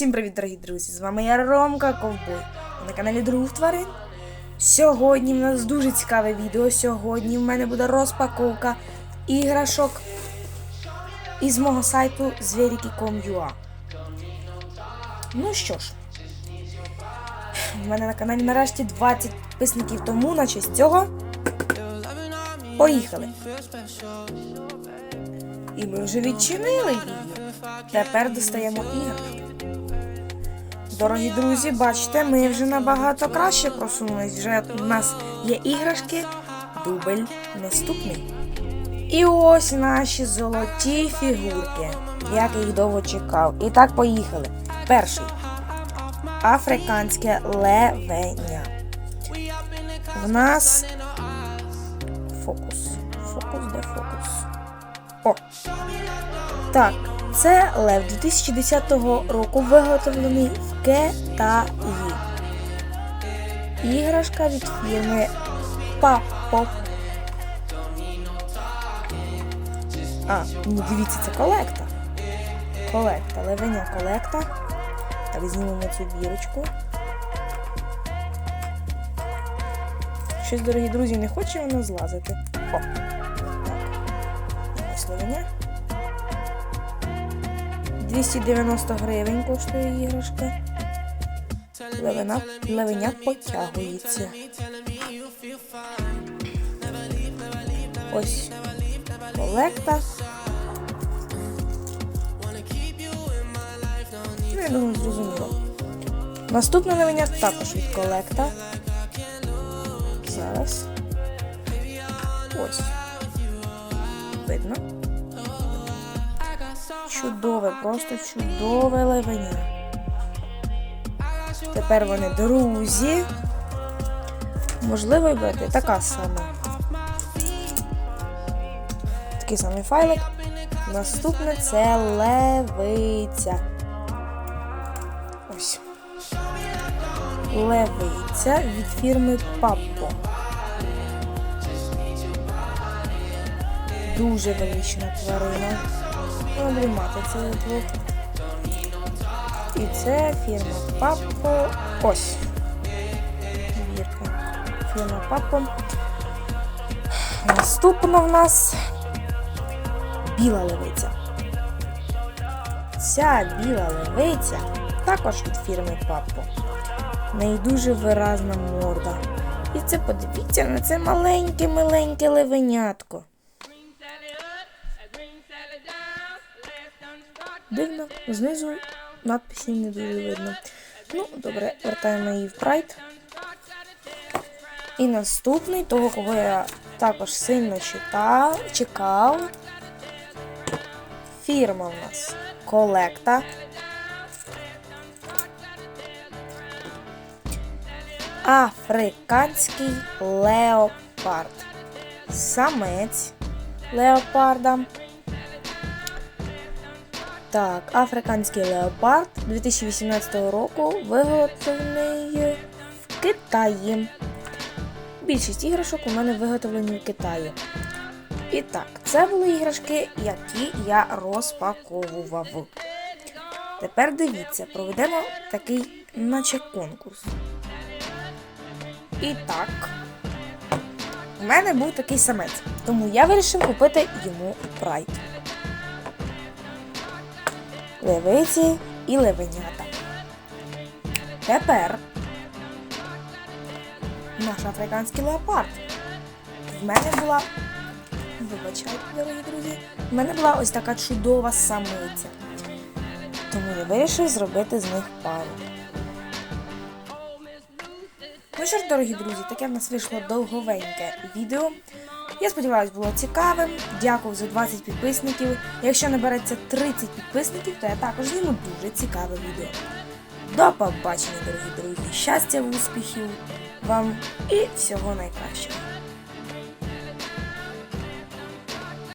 Всім привіт, дорогі друзі! З вами я Ромка Ковбой. На каналі Друг Тварин. Сьогодні в нас дуже цікаве відео. Сьогодні в мене буде розпаковка іграшок із мого сайту zveriki.com.ua Ну що ж, в мене на каналі нарешті 20 підписників, тому на честь цього поїхали. І ми вже відчинили її. Тепер достаємо іграшки. Дорогі друзі, бачите, ми вже набагато краще просунулись. Вже у нас є іграшки, дубль наступний. І ось наші золоті фігурки. Як їх довго чекав. І так, поїхали. Перший. Африканське левеня. В нас фокус. Фокус, де фокус? О! Так, це лев 2010 року виготовлений в Китаї. Іграшка від фірми Папо. А, ну дивіться, це колекта. Колекта, левеня колекта. Так, знімемо цю бірочку. Щось, дорогі друзі, не хоче воно злазити. О! Так. Ось левеня. 290 гривень коштує іграшка. Левина, левеня потягується. Ось колекта. Ну, я думаю, зрозуміло. Наступне левеня також від колекта. Зараз. Ось. Видно. Чудове, просто чудове левеня. Тепер вони друзі. Можливо, і буде така сама. Такий самий файлик. Наступне це левиця. Ось. Левиця від фірми Паппо. Дуже велична тварина. Обрімати це двох. І це фірма Паппо. Ось. Бірка. Фірма Паппо. Наступна в нас біла левиця. Ця біла левиця також від фірми Паппо. В неї дуже виразна морда. І це подивіться на це маленьке миленьке левенятко. Дивно, знизу надписі не дуже видно. Ну, добре, вертаємо її в прайд. І наступний, того, кого я також сильно читав, чекав. Фірма в нас колекта. Африканський леопард. Самець леопарда. Так, африканський леопард 2018 року виготовлений в Китаї. Більшість іграшок у мене виготовлені в Китаї. І так, це були іграшки, які я розпаковував. Тепер дивіться, проведемо такий, наче конкурс. І так, у мене був такий самець, тому я вирішив купити йому прайд левиці і левенята. Тепер наш африканський леопард. В мене була, вибачайте, дорогі друзі, в мене була ось така чудова самиця. Тому я вирішив зробити з них пару. Ну що ж, дорогі друзі, таке в нас вийшло довговеньке відео. Я сподіваюся, було цікавим. Дякую за 20 підписників. Якщо набереться 30 підписників, то я також зніму дуже цікаве відео. До побачення, дорогі друзі! Щастя, успіхів вам і всього найкращого!